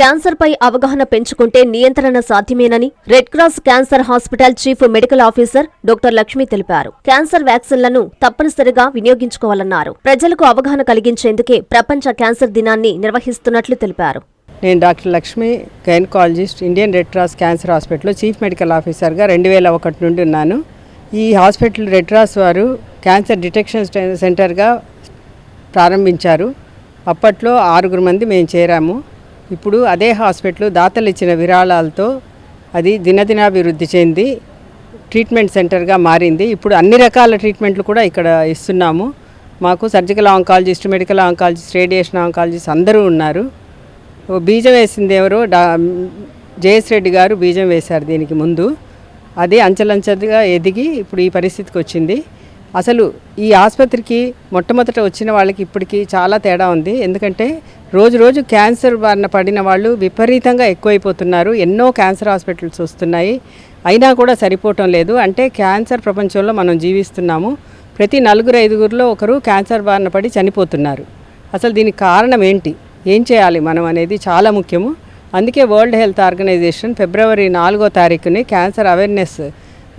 క్యాన్సర్పై అవగాహన పెంచుకుంటే నియంత్రణ సాధ్యమేనని red cross cancer hospital chief medical officer doctor Lakshmi తెలిపారు. క్యాన్సర్ వ్యాక్సిన్లను తప్పనిసరిగా వినియోగించుకోవాలన్నారు. ప్రజలకు అవగాహన కలిగించేందుకే ప్రపంచ క్యాన్సర్ దినాన్ని నిర్వహిస్తున్నట్లు తెలిపారు. నేను doctor Lakshmi gynaecologist Indian red cross cancer హాస్పిటల్లో చీఫ్ మెడికల్ ఆఫీసర్గా రెండు వేల ఒకటి నుండి ఉన్నాను. ఈ హాస్పిటల్ రెడ్ క్రాస్ వారు క్యాన్సర్ డిటెక్షన్ సెంటర్గా ప్రారంభించారు. అప్పట్లో ఆరుగురు మంది మేము చేరాము. ఇప్పుడు అదే హాస్పిటల్ దాతలు ఇచ్చిన విరాళాలతో అది దినదినాభివృద్ధి చెంది ట్రీట్మెంట్ సెంటర్గా మారింది. ఇప్పుడు అన్ని రకాల ట్రీట్మెంట్లు కూడా ఇక్కడ ఇస్తున్నాము. మాకు surgical oncologist medical oncologist radiation oncologist అందరూ ఉన్నారు. ఓ బీజం వేసింది ఎవరో? డా జయేష్ రెడ్డి గారు బీజం వేశారు దీనికి ముందు. అది అంచెలంచెలుగా ఎదిగి ఇప్పుడు ఈ పరిస్థితికి వచ్చింది. అసలు ఈ ఆసుపత్రికి మొట్టమొదట వచ్చిన వాళ్ళకి ఇప్పటికి చాలా తేడా ఉంది. ఎందుకంటే రోజు రోజు క్యాన్సర్ బారిన పడిన వాళ్ళు విపరీతంగా ఎక్కువైపోతున్నారు. ఎన్నో క్యాన్సర్ హాస్పిటల్స్ వస్తున్నాయి. అయినా కూడా సరిపోవటం లేదు. అంటే క్యాన్సర్ ప్రపంచంలో మనం జీవిస్తున్నాము. ప్రతి నలుగురు ఐదుగురిలో ఒకరు క్యాన్సర్ బారిన పడి చనిపోతున్నారు. అసలు దీనికి కారణం ఏంటి? ఏం చేయాలి మనం అనేది చాలా ముఖ్యము. అందుకే వరల్డ్ హెల్త్ ఆర్గనైజేషన్ ఫిబ్రవరి నాలుగో తారీఖుని క్యాన్సర్ అవేర్నెస్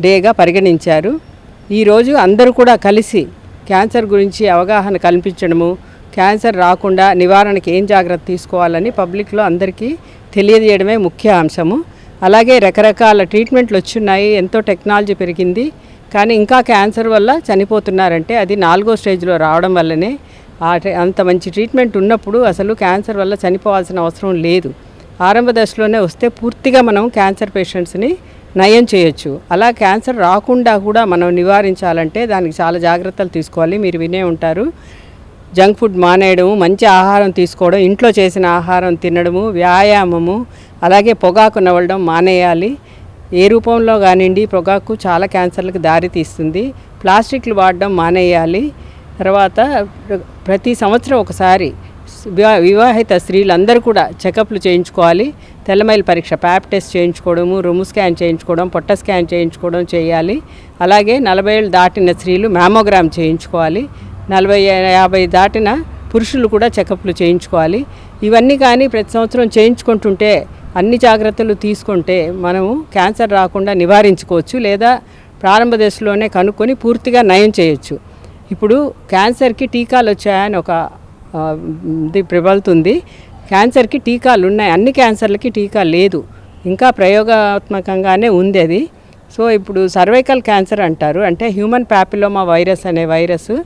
డేగా పరిగణించారు. ఈరోజు అందరూ కూడా కలిసి క్యాన్సర్ గురించి అవగాహన కల్పించడము క్యాన్సర్ రాకుండా నివారణకి ఏం జాగ్రత్త తీసుకోవాలని పబ్లిక్లో అందరికీ తెలియజేయడమే ముఖ్య అంశము. అలాగే రకరకాల ట్రీట్మెంట్లు వచ్చున్నాయి ఎంతో టెక్నాలజీ పెరిగింది కానీ ఇంకా క్యాన్సర్ వల్ల చనిపోతున్నారంటే అది నాలుగో స్టేజ్లో రావడం వల్లనే ఆ అంత మంచి ట్రీట్మెంట్ ఉన్నప్పుడు అసలు క్యాన్సర్ వల్ల చనిపోవాల్సిన అవసరం లేదు. ఆరంభ దశలోనే వస్తే పూర్తిగా మనం క్యాన్సర్ పేషెంట్స్ని నయం చేయొచ్చు. అలా క్యాన్సర్ రాకుండా కూడా మనం నివారించాలంటే దానికి చాలా జాగ్రత్తలు తీసుకోవాలి. మీరు వినే ఉంటారు. జంక్ ఫుడ్ మానేయడము మంచి ఆహారం తీసుకోవడం ఇంట్లో చేసిన ఆహారం తినడము వ్యాయామము అలాగే పొగాకు నవ్వడం మానేయాలి. ఏ రూపంలో కానివ్వండి పొగాకు చాలా క్యాన్సర్లకు దారి తీస్తుంది. ప్లాస్టిక్లు వాడడం మానేయాలి. తర్వాత ప్రతి సంవత్సరం ఒకసారి వివాహిత స్త్రీలందరూ కూడా చెకప్లు చేయించుకోవాలి. తెల్లమైల పరీక్ష ప్యాప్ టెస్ట్ చేయించుకోవడము రొమ్ము స్కాన్ చేయించుకోవడం పొట్ట స్కాన్ చేయించుకోవడం చేయాలి. అలాగే నలభై ఏళ్ళు దాటిన స్త్రీలు మ్యామోగ్రామ్ చేయించుకోవాలి. నలభై యాభై దాటిన పురుషులు కూడా చెకప్లు చేయించుకోవాలి. ఇవన్నీ కానీ ప్రతి సంవత్సరం చేయించుకుంటుంటే అన్ని జాగ్రత్తలు తీసుకుంటే మనము క్యాన్సర్ రాకుండా నివారించుకోవచ్చు లేదా ప్రారంభ దశలోనే కనుక్కొని పూర్తిగా నయం చేయొచ్చు. ఇప్పుడు క్యాన్సర్కి టీకాలు వచ్చాయని ఒక ఇది ప్రబలుతుంది. క్యాన్సర్కి టీకాలు ఉన్నాయి. అన్ని క్యాన్సర్లకి టీకా లేదు. ఇంకా ప్రయోగాత్మకంగానే ఉంది అది. సో ఇప్పుడు సర్వైకల్ క్యాన్సర్ అంటారు. అంటే హ్యూమన్ ప్యాపిలోమా వైరస్ అనే వైరస్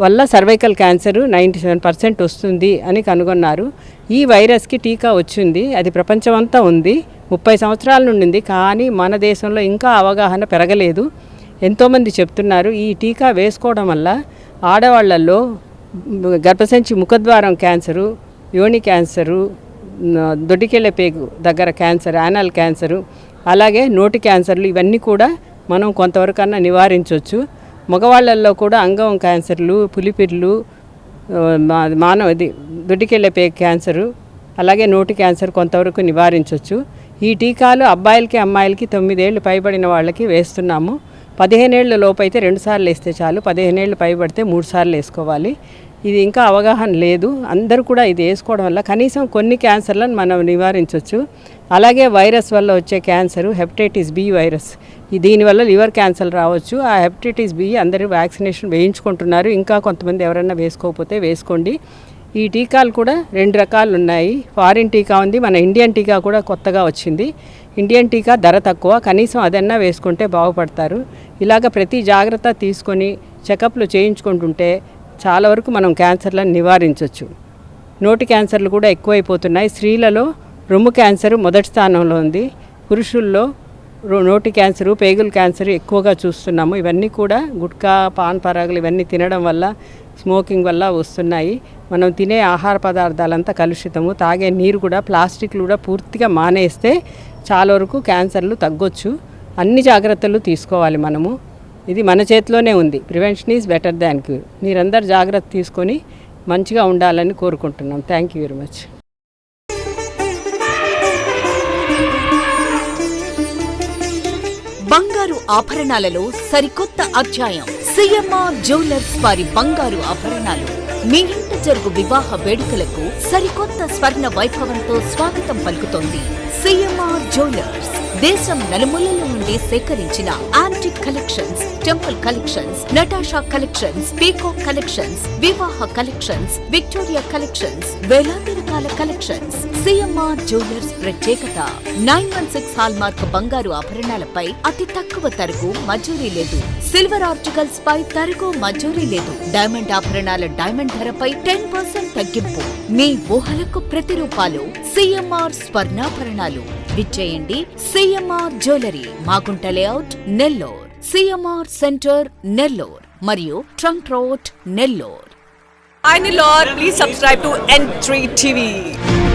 వల్ల cervical cancer ninety seven percent వస్తుంది అని కనుగొన్నారు. ఈ వైరస్కి టీకా వచ్చింది. అది ప్రపంచమంతా ఉంది. ముప్పై సంవత్సరాల నుండి ఉంది. కానీ మన దేశంలో ఇంకా అవగాహన పెరగలేదు. ఎంతోమంది చెప్తున్నారు. ఈ టీకా వేసుకోవడం వల్ల ఆడవాళ్ళలో గర్భసంచి ముఖద్వారం క్యాన్సరు యోని క్యాన్సరు దొడ్డికెళ్ళే పేగు దగ్గర క్యాన్సర్ యానల్ క్యాన్సరు అలాగే నోటి క్యాన్సర్లు ఇవన్నీ కూడా మనం కొంతవరకన్నా నివారించవచ్చు మగవాళ్ళల్లో కూడా అంగం క్యాన్సర్లు పులిపిర్లు మా- మానవ ఇది దొడ్డికెళ్ళే పేగు క్యాన్సరు అలాగే నోటి క్యాన్సర్ కొంతవరకు నివారించవచ్చు ఈ టీకాలు అబ్బాయిలకి అమ్మాయిలకి తొమ్మిదేళ్ళు పైబడిన వాళ్ళకి వేస్తున్నాము. పదిహేనేళ్ళ లోపు అయితే రెండు సార్లు వేస్తే చాలు పదిహేనేళ్ళు పైబడితే మూడు సార్లు వేసుకోవాలి. ఇది ఇంకా అవగాహన లేదు. అందరూ కూడా ఇది వేసుకోవడం వల్ల కనీసం కొన్ని క్యాన్సర్లను మనం నివారించవచ్చు అలాగే వైరస్ వల్ల వచ్చే క్యాన్సర్ హెపటైటిస్ బి వైరస్. దీనివల్ల లివర్ క్యాన్సర్ రావచ్చు. ఆ హెపటైటిస్ బి అందరూ వ్యాక్సినేషన్ వేయించుకుంటున్నారు. ఇంకా కొంతమంది ఎవరైనా వేసుకోకపోతే వేసుకోండి. ఈ టీకాలు కూడా రెండు రకాలు ఉన్నాయి. ఫారిన్ టీకా ఉంది. మన ఇండియన్ టీకా కూడా కొత్తగా వచ్చింది. ఇండియన్ టీకా ధర తక్కువ. కనీసం అదన్నా వేసుకుంటే బాగుపడతారు. ఇలాగ ప్రతి జాగ్రత్త తీసుకొని చెకప్లు చేయించుకుంటుంటే చాలా వరకు మనం క్యాన్సర్లను నివారించవచ్చు నోటి క్యాన్సర్లు కూడా ఎక్కువైపోతున్నాయి. స్త్రీలలో రొమ్ము క్యాన్సర్ మొదటి స్థానంలో ఉంది. పురుషుల్లో నోటి క్యాన్సరు పేగుల క్యాన్సర్ ఎక్కువగా చూస్తున్నాము. ఇవన్నీ కూడా గుట్కా పాన్ పరాగులు ఇవన్నీ తినడం వల్ల స్మోకింగ్ వల్ల వస్తున్నాయి. మనం తినే ఆహార పదార్థాలంతా కలుషితము. తాగే నీరు కూడా ప్లాస్టిక్లు కూడా పూర్తిగా మానేస్తే చాలా వరకు క్యాన్సర్లు తగ్గొచ్చు. అన్ని జాగ్రత్తలు తీసుకోవాలి మనము. ఇది మన చేతిలోనే ఉంది. Prevention is better than cure మీరందరూ జాగ్రత్త తీసుకొని మంచిగా ఉండాలని కోరుకుంటున్నాం. థ్యాంక్ యూ వెరీ మచ్ బంగారు ఆభరణాలలో సరికొత్త అధ్యాయం. సిఎంఆర్ జ్యువెలర్స్ వారి బంగారు ఆభరణాలు. మీ ఇంట జరుగు వివాహ వేడుకలకు సరికొత్త స్వర్ణ వైభవంతో స్వాగతం పలుకుతోంది. CMR jewellers. దేశం నలుమూలల నుండి సేకరించిన antique collections temple collections Natasha collections peacock collections వివాహ కలెక్షన్స్ విక్టోరియా కలెక్షన్స్ వేలాది రకాల కలెక్షన్స్. సిఎంఆర్ జ్యువెలర్స్ ప్రత్యేకత nine one six hallmark బంగారు ఆభరణాలపై అతి తక్కువ తరుగు మజూరీ లేదు. సిల్వర్ ఆర్టికల్స్ పై తరుగు మజూరీ లేదు. డైమండ్ ఆభరణాల డైమండ్ ధరపై టెన్ పర్సెంట్ తగ్గింపు. మీ ఊహలకు ప్రతిరూపాలు. సిఎంఆర్ స్వర్ణాభరణాలు. విచ్చేయండి CMR jewellery Magunta layout Nellore. CMR centre Nellore. మరియు trunk road Nellore. Hi please subscribe to N N3